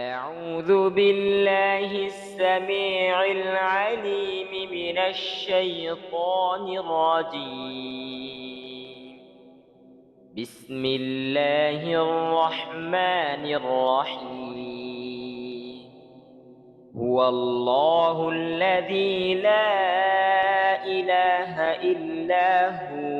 أعوذ بالله السميع العليم من الشيطان الرجيم. بسم الله الرحمن الرحيم. هو الله الذي لا إله إلا هو.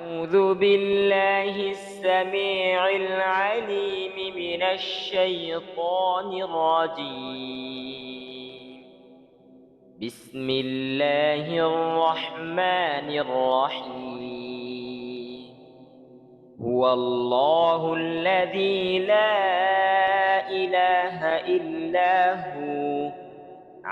أعوذ بالله السميع العليم من الشيطان الرجيم. بسم الله الرحمن الرحيم. هو الله الذي لا إله إلا هو.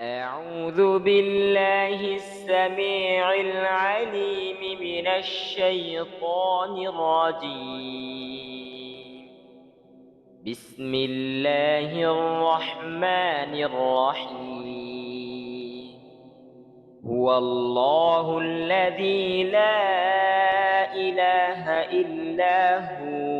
أعوذ بالله السميع العليم من الشيطان الرجيم. بسم الله الرحمن الرحيم. هو الله الذي لا إله إلا هو.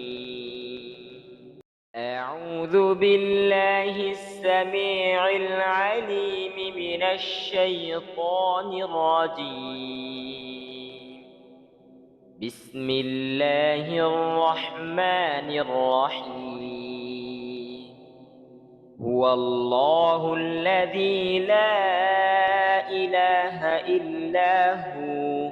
أعوذ بالله السميع العليم من الشيطان الرجيم. بسم الله الرحمن الرحيم. هو الله الذي لا إله إلا هو.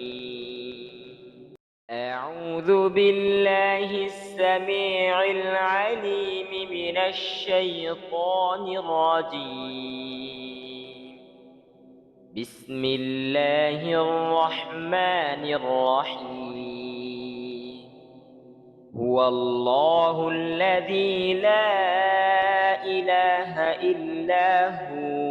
أعوذ بالله السميع العليم من الشيطان الرجيم. بسم الله الرحمن الرحيم. هو الله الذي لا إله إلا هو.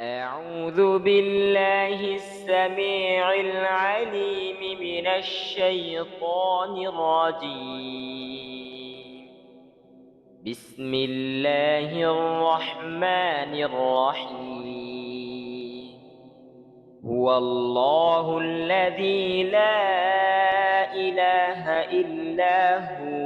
أعوذ بالله السميع العليم من الشيطان الرجيم. بسم الله الرحمن الرحيم. هو الله الذي لا إله إلا هو.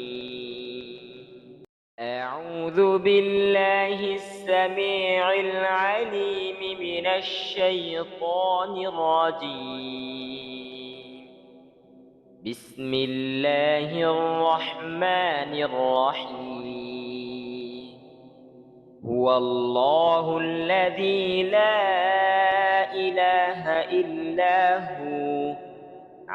أعوذ بالله السميع العليم من الشيطان الرجيم. بسم الله الرحمن الرحيم. هو الله الذي لا إله إلا هو.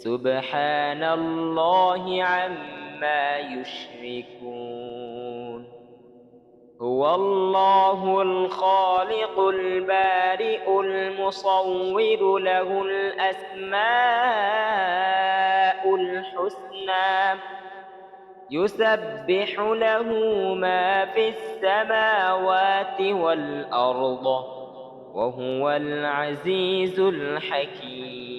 سبحان الله عما يشركون. هو الله الخالق البارئ المصور له الأسماء الحسنى. يسبح له ما في السماوات والأرض وهو العزيز الحكيم.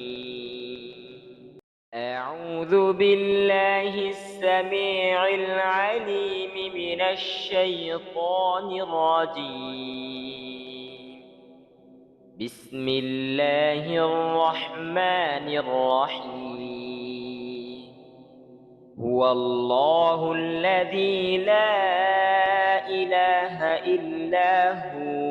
أعوذ بالله السميع العليم من الشيطان الرجيم. بسم الله الرحمن الرحيم. هو الله الذي لا إله إلا هو.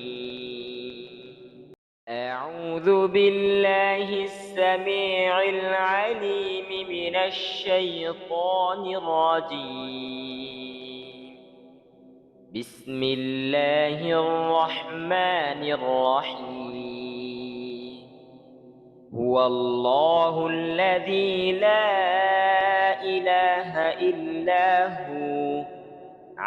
أعوذ بالله السميع العليم من الشيطان الرجيم. بسم الله الرحمن الرحيم. هو الله الذي لا إله إلا هو.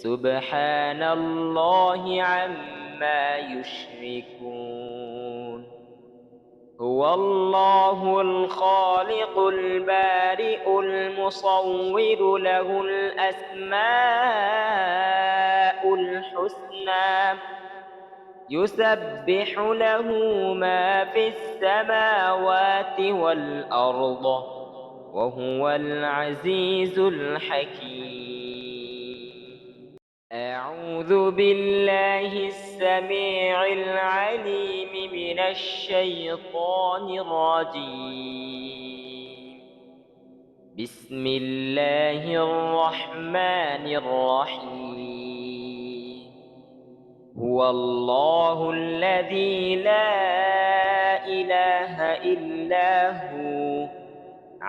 سبحان الله عما يشركون. هو الله الخالق البارئ المصور له الأسماء الحسنى. يسبح له ما في السماوات والأرض وهو العزيز الحكيم. أعوذ بالله السميع العليم من الشيطان الرجيم. بسم الله الرحمن الرحيم. هو الله الذي لا إله إلا هو.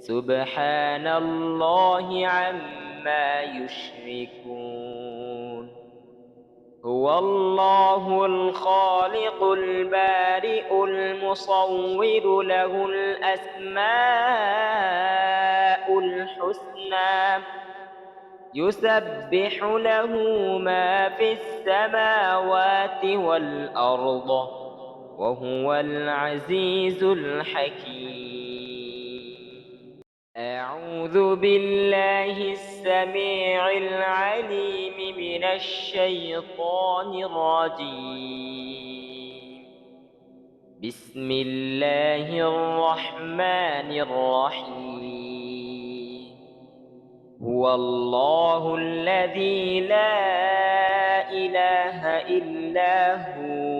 سبحان الله عما يشركون. هو الله الخالق البارئ المصور له الأسماء الحسنى. يسبح له ما في السماوات والأرض وهو العزيز الحكيم. أعوذ بالله السميع العليم من الشيطان الرجيم. بسم الله الرحمن الرحيم. هو الله الذي لا إله إلا هو.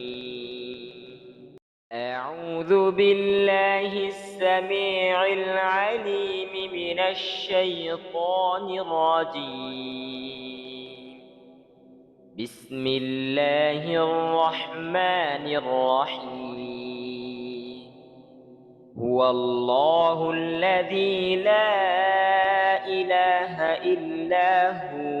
أعوذ بالله السميع العليم من الشيطان الرجيم. بسم الله الرحمن الرحيم. هو الله الذي لا إله إلا هو.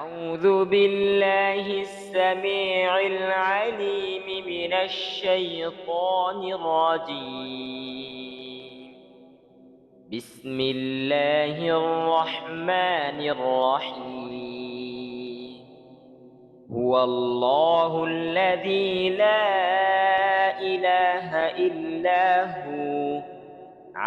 أعوذ بالله السميع العليم من الشيطان الرجيم. بسم الله الرحمن الرحيم. هو الله الذي لا إله إلا هو.